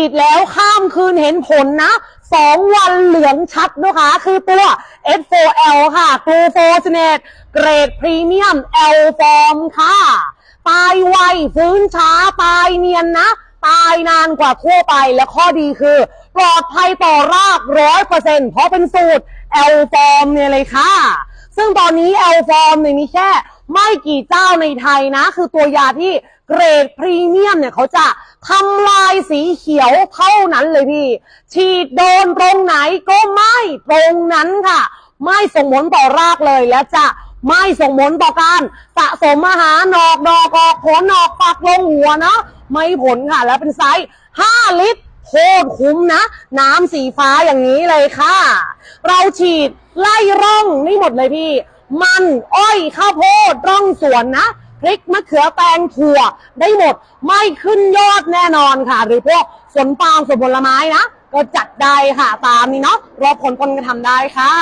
ฉีดแล้วข้ามคืนเห็นผลนะสองวันเหลืองชัดนะคะ คือตัว S4L ค่ะกลูโฟสเนตเกรดพรีเมียม L ฟอร์มค่ะ ตายไว ฟื้นช้า ตายเนียนนะ ตายนานกว่าทั่วไป และข้อดีคือ ปลอดภัยต่อรากร้อยเปอร์เซ็นเพราะเป็นสูตร L ฟอร์มเนี่ยเลยค่ะ ซึ่งตอนนี้ L ฟอร์มเนี่ยมีแค่ไม่กี่เจ้าในไทยนะ คือตัวยาที่เกรดพรีเมียมเนี่ยเขาจะทำ สีเขียวเท่านั้นเลยพี่ ฉีดโดนตรงไหนก็ไม่ตรงนั้นค่ะ ไม่ส่งผลต่อรากเลยและจะไม่ส่งผลต่อการสะสมอาหารนอกดอกออกผลออกปักลงหัวเนาะไม่ผลค่ะ แล้วเป็นไซส์ 5 ลิตรโคตรคุ้มนะ น้ำสีฟ้าอย่างนี้เลยค่ะ เราฉีดไล่ร่องนี่หมดเลยพี่ มันอ้อยข้าวโพดร่องสวนนะ พริกมะเขือแตงถั่วได้หมดไม่ขึ้นยอดแน่นอนค่ะ หรือพวกสวนปาล์มสวนผลไม้นะ ก็จัดได้ค่ะตามนี้เนาะรอผลคนกระทำได้ค่ะ